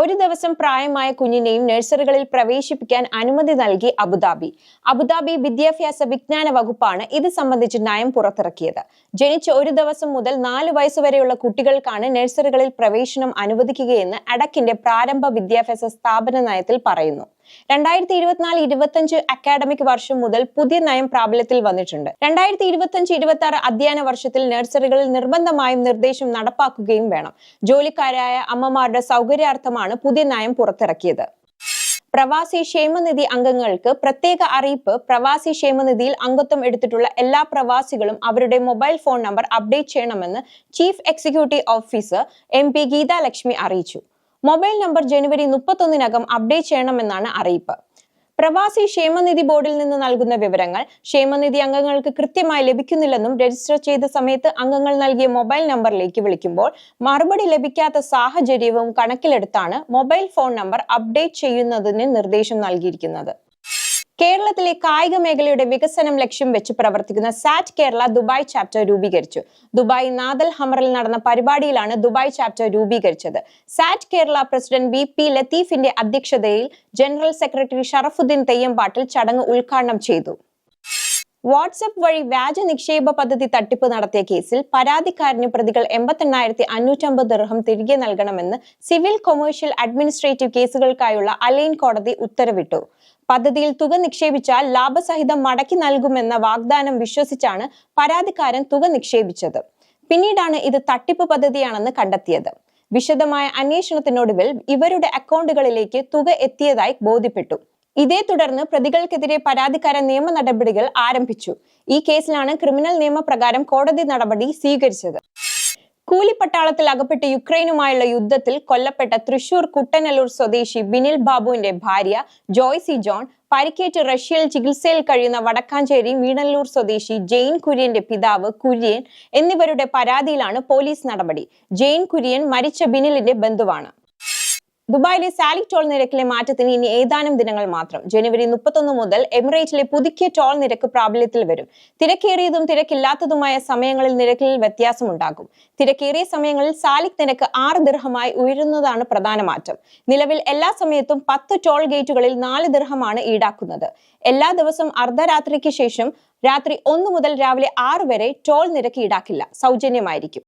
ഒരു ദിവസം പ്രായമായ കുഞ്ഞിനെയും നഴ്സറികളിൽ പ്രവേശിപ്പിക്കാൻ അനുമതി നൽകി അബുദാബി. അബുദാബി വിദ്യാഭ്യാസ വിജ്ഞാന വകുപ്പാണ് ഇത് സംബന്ധിച്ച് നയം പുറത്തിറക്കിയത്. ജനിച്ച ഒരു ദിവസം മുതൽ നാല് വയസ്സുവരെയുള്ള കുട്ടികൾക്കാണ് നഴ്സറികളിൽ പ്രവേശനം അനുവദിക്കുകയെന്ന് അടക്കിന്റെ പ്രാരംഭ വിദ്യാഭ്യാസ സ്ഥാപന നയത്തിൽ പറയുന്നു. രണ്ടായിരത്തി ഇരുപത്തിനാല് ഇരുപത്തഞ്ച് അക്കാഡമിക് വർഷം മുതൽ പുതിയ നയം പ്രാബല്യത്തിൽ വന്നിട്ടുണ്ട്. രണ്ടായിരത്തി ഇരുപത്തിയഞ്ച് ഇരുപത്തി ആറ് അധ്യയന വർഷത്തിൽ നഴ്സറികളിൽ നിർബന്ധമായും നിർദ്ദേശം നടപ്പാക്കുകയും വേണം. ജോലിക്കാരായ അമ്മമാരുടെ സൗകര്യാർത്ഥമാണ് പുതിയ നയം പുറത്തിറക്കിയത്. പ്രവാസി ക്ഷേമനിധി അംഗങ്ങൾക്ക് പ്രത്യേക അറിയിപ്പ് പ്രവാസി ക്ഷേമനിധിയിൽ അംഗത്വം എടുത്തിട്ടുള്ള എല്ലാ പ്രവാസികളും അവരുടെ മൊബൈൽ ഫോൺ നമ്പർ അപ്ഡേറ്റ് ചെയ്യണമെന്ന് chief executive officer M P Geethalakshmi അറിയിച്ചു. മൊബൈൽ നമ്പർ ജനുവരി മുപ്പത്തൊന്നിനകം അപ്ഡേറ്റ് ചെയ്യണമെന്നാണ് അറിയിപ്പ്. പ്രവാസി ക്ഷേമനിധി ബോർഡിൽ നിന്ന് നൽകുന്ന വിവരങ്ങൾ ക്ഷേമനിധി അംഗങ്ങൾക്ക് കൃത്യമായി ലഭിക്കുന്നില്ലെന്നും രജിസ്റ്റർ ചെയ്ത സമയത്ത് അംഗങ്ങൾ നൽകിയ മൊബൈൽ നമ്പറിലേക്ക് വിളിക്കുമ്പോൾ മറുപടി ലഭിക്കാത്ത സാഹചര്യവും കണക്കിലെടുത്താണ് മൊബൈൽ ഫോൺ നമ്പർ അപ്ഡേറ്റ് ചെയ്യുന്നതിന് നിർദ്ദേശം നൽകിയിരിക്കുന്നത്. കേരളത്തിലെ കായിക മേഖലയുടെ വികസനം ലക്ഷ്യം വെച്ച് പ്രവർത്തിക്കുന്ന സാറ്റ് കേരള ദുബായ് ചാപ്റ്റർ രൂപീകരിച്ചു. ദുബായ് നാദൽ ഹമറിൽ നടന്ന പരിപാടിയിലാണ് ദുബായ് ചാപ്റ്റർ രൂപീകരിച്ചത്. സാറ്റ് കേരള പ്രസിഡന്റ് വി പി ലത്തീഫിന്റെ അധ്യക്ഷതയിൽ ജനറൽ സെക്രട്ടറി ഷറഫുദ്ദീൻ തെയ്യമ്പാട്ടിൽ ചടങ്ങ് ഉദ്ഘാടനം ചെയ്തു. വാട്സപ്പ് വഴി വ്യാജ നിക്ഷേപ പദ്ധതി തട്ടിപ്പ് നടത്തിയ കേസിൽ പരാതിക്കാരന് പ്രതികൾ എൺപത്തെണ്ണായിരത്തി അഞ്ഞൂറ്റമ്പത് ദർഹം തിരികെ നൽകണമെന്ന് സിവിൽ കൊമേഴ്ഷ്യൽ അഡ്മിനിസ്ട്രേറ്റീവ് കേസുകൾക്കായുള്ള അലൈൻ കോടതി ഉത്തരവിട്ടു. പദ്ധതിയിൽ തുക നിക്ഷേപിച്ചാൽ ലാഭസഹിതം മടക്കി നൽകുമെന്ന വാഗ്ദാനം വിശ്വസിച്ചാണ് പരാതിക്കാരൻ തുക നിക്ഷേപിച്ചത്. പിന്നീടാണ് ഇത് തട്ടിപ്പ് പദ്ധതിയാണെന്ന് കണ്ടെത്തിയത്. വിശദമായ അന്വേഷണത്തിനൊടുവിൽ ഇവരുടെ അക്കൗണ്ടുകളിലേക്ക് തുക എത്തിയതായി ബോധ്യപ്പെട്ടു. ഇതേ തുടർന്ന് പ്രതികൾക്കെതിരെ പരാതിക്കാരൻ നിയമ നടപടികൾ ആരംഭിച്ചു. ഈ കേസിലാണ് ക്രിമിനൽ നിയമപ്രകാരം കോടതി നടപടി സ്വീകരിച്ചത്. കൂലിപ്പട്ടാളത്തിൽ അകപ്പെട്ട് യുക്രൈനുമായുള്ള യുദ്ധത്തിൽ കൊല്ലപ്പെട്ട തൃശൂർ കുട്ടനല്ലൂർ സ്വദേശി ബിനിൽ ബാബുവിന്റെ ഭാര്യ ജോയ്സി ജോൺ പരിക്കേറ്റ് റഷ്യയിൽ ചികിത്സയിൽ കഴിയുന്ന വടക്കാഞ്ചേരി മീണല്ലൂർ സ്വദേശി ജെയിൻ കുര്യന്റെ പിതാവ് കുര്യൻ എന്നിവരുടെ പരാതിയിലാണ് പോലീസ് നടപടി. ജെയിൻ കുര്യൻ മരിച്ച ബിനിലിന്റെ ബന്ധുവാണ്. ദുബായിലെ സാലിക് ടോൾ നിരക്കിലെ മാറ്റത്തിന് ഇനി ഏതാനും ദിനങ്ങൾ മാത്രം. ജനുവരി മുപ്പത്തൊന്ന് മുതൽ എമിറേറ്റിലെ പുതുക്കിയ ടോൾ നിരക്ക് പ്രാബല്യത്തിൽ വരും. തിരക്കേറിയതും തിരക്കില്ലാത്തതുമായ സമയങ്ങളിൽ നിരക്കിൽ വ്യത്യാസമുണ്ടാകും. തിരക്കേറിയ സമയങ്ങളിൽ സാലിക് നിരക്ക് ആറ് ദിർഹമായി ഉയരുന്നതാണ് പ്രധാന മാറ്റം. നിലവിൽ എല്ലാ സമയത്തും പത്ത് ടോൾ ഗേറ്റുകളിൽ നാല് ദിർഹമാണ് ഈടാക്കുന്നത്. എല്ലാ ദിവസവും അർദ്ധരാത്രിക്ക് ശേഷം രാത്രി ഒന്ന് മുതൽ രാവിലെ ആറ് വരെ ടോൾ നിരക്ക് ഈടാക്കില്ല. സൗജന്യമായിരിക്കും.